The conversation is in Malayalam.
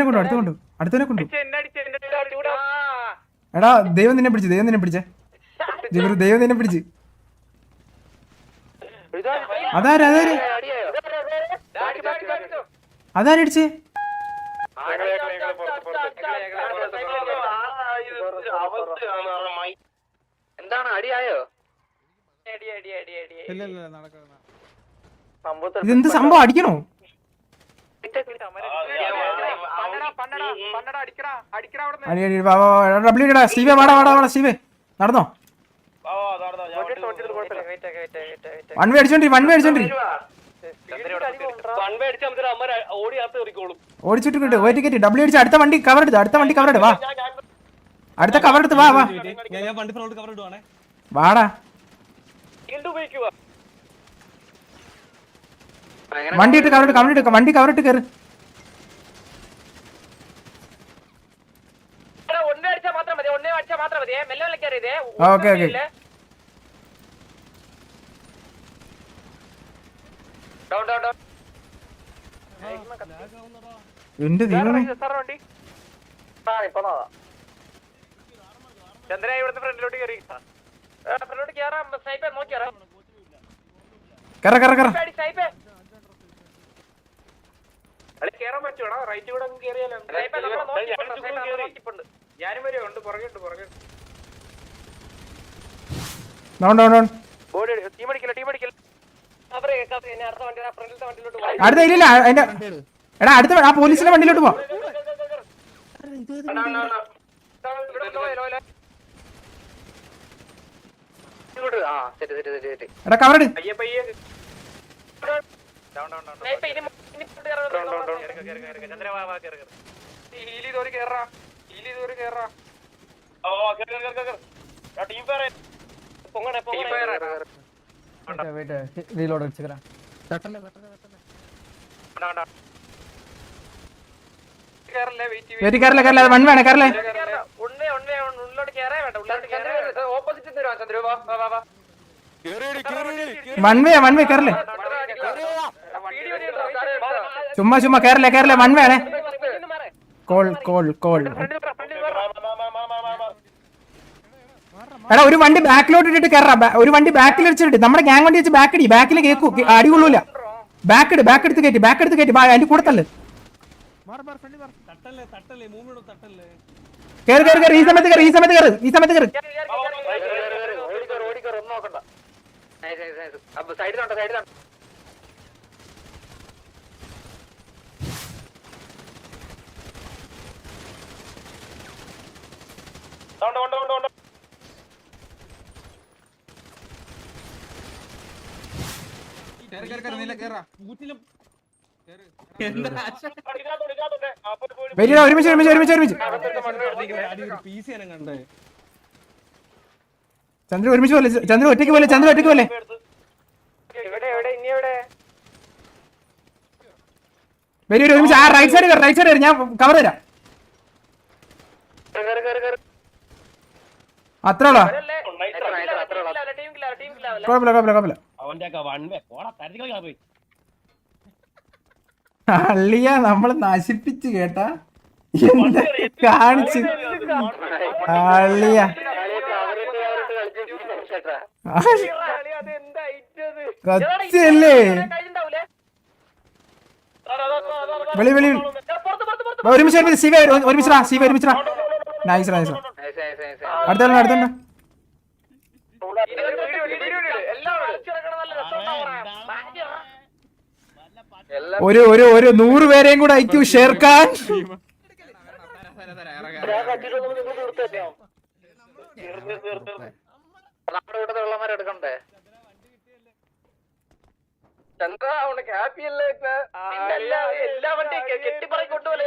അടുത്തനെ കൊണ്ടു അടുത്ത കൊണ്ടു അടുത്തനെ കൊണ്ടു എടാ ദൈവം നിന്നെ പിടിച്ചു ദൈവം നിന്നെ പിടിച്ചേ. ജിബിറു ദൈവം നിന്നെ പിടിച്ച്. അതാര് അതാര. അതാരടിച്ച് എന്താണ് അടിയായോ? ഇല്ല ഇല്ല നടക്കുന്ന ഇതെന്ത് സംഭവം അടിക്കണോ? അടി അടി വാ വാ ഡബ്ല്യൂ ഇടാ സ്റ്റീവേ വാടാ വാടാ വാടാ സ്റ്റീവേ നടന്നോ? വൺ വേ അടിച്ചോണ്ടി വൺ വേ അടിച്ചോണ്ടി. ഓടിച്ചിട്ട് കിട്ടും ഒരു ടിക്കറ്റ് ഡബ്ല്യൂ അടിച്ച് അടുത്ത വണ്ടി കവർ എടുത്ത് അടുത്ത വണ്ടി കവർ എടുത്ത് വാ. അടുത്ത കവർ എടുത്ത് വാ വാ. ഞാൻ ഞാൻ വണ്ടി ഫ്രോണ്ട് കവർ ഇടുവാണേ. വാടാ. വണ്ടി ഇട്ട് കവർ ഇട്ട് കവർ ഇട്ട് വണ്ടി കവർ ഇട്ട് കയറ് okay okay down down down. എന്റെ ദൈവമേ? ചന്ദ്ര ഇവിടുത്തെ ഫ്രണ്ടിലോട്ട് കയറി ഫ്രണ്ടിലോട്ട് കയറാം സ്നൈപ്പർ നോക്കി കറ. കറ കറ അടി സ്നൈപ്പർ കേറാൻ പറ്റൂടാ റൈറ്റ് കൂടെ കയറിയാലോ ഡൗൺ ഞാനും വരും ഉണ്ട് പുറകെയുണ്ട് down down down down body team അടിക്കില്ല ടീം അടിക്കില്ല. കവർ കവർ ഞാൻ അടുത്ത വണ്ടി ഫ്രണ്ടിലത്തെ വണ്ടിയിലോട്ട് ഡൗൺ അടുത്ത ഡൗൺ അതിന്റെ എടാ അടുത്ത ആ പോലീസിന്റെ വണ്ടിയിലോട്ട് പോ. ആ ശരി ശരി ശരി ശരി എടാ കവർ ഇട് പയ്യെ പയ്യെ റീലോഡ് വെരി കയറില്ല കയറില്ല വൺ വേണേ കയറില്ലേ വൺ വേ വൺ വേ കയറില്ലേ വീഡിയോ വീഡിയോ ചുമ്മാ ചുമ്മാ കയറില്ല കയറില്ല വൺ വേണേ. Call call call. എടാ ഒരു വണ്ടി ബാക്കിലോട്ട് ഇട്ടിട്ട് കയറാ ഒരു വണ്ടി ബാക്കിൽ വെച്ചിട്ട് നമ്മുടെ ഗ്യാങ് വണ്ടി വെച്ച് ബാക്ക് അടി ബാക്കിൽ കേക്കു. അടികൊള്ളൂല ബാക്ക് ഇട്. ബാക്ക് എടുത്ത് കയറ്റി ബാക്ക് എടുത്ത് കയറ്റി അതിന്റെ കൂടെ തട്ടല്ലേ കയറി കയറി കയറി ഈ സമയത്ത് കയറി ഈ സമയത്ത് കയറി ഈ സമയത്ത് കയറി സൈഡിലുണ്ട് സൈഡിലുണ്ട് ഒരുമിച്ച് ഒരുമിച്ച് ഒരുമിച്ച് ഒരുമിച്ച്. ചന്ദ്ര ഒരുമിച്ച് പോലെ ചന്ദ്ര ഒറ്റയ്ക്ക് പോലെ ചന്ദ്ര ഒറ്റയ്ക്ക് പോലെ. എവിടെ എവിടെ ഇനി വെരി ഒരു ഒരുമിച്ച്. ആ റൈറ്റ് സൈഡ് റൈറ്റ് സൈഡ് ഞാൻ കവർ തരാം. അത്ര കില്ല കുഴപ്പമില്ല അള്ളിയ നമ്മൾ നശിപ്പിച്ച് കേട്ടാ. എന്താ കാണിച്ച്. അള്ളിയ കച്ചല്ലേ വെളി വെളി. ഒരുമിച്ച് ഒരുമിച്ച് ശിവ ഒരുമിച്ചാ ശിവ ഒരുമിച്ചാ നൈസ് നൈസ് അടുത്ത അടുത്തുണ്ട് ഒരു ഒരു ഒരു നൂറ് പേരെയും കൂടെ അയക്കൂ ഷേർഖാൻ നമ്മുടെ ഇവിടുത്തെ വെള്ളമാരെ എടുക്കണ്ടേ ചന്ദ്ര ഉനക്ക് ഹാപ്പി അല്ലേ? എല്ലാ വണ്ടിയും കെട്ടിപ്പറക്കി കൊണ്ടുപോലെ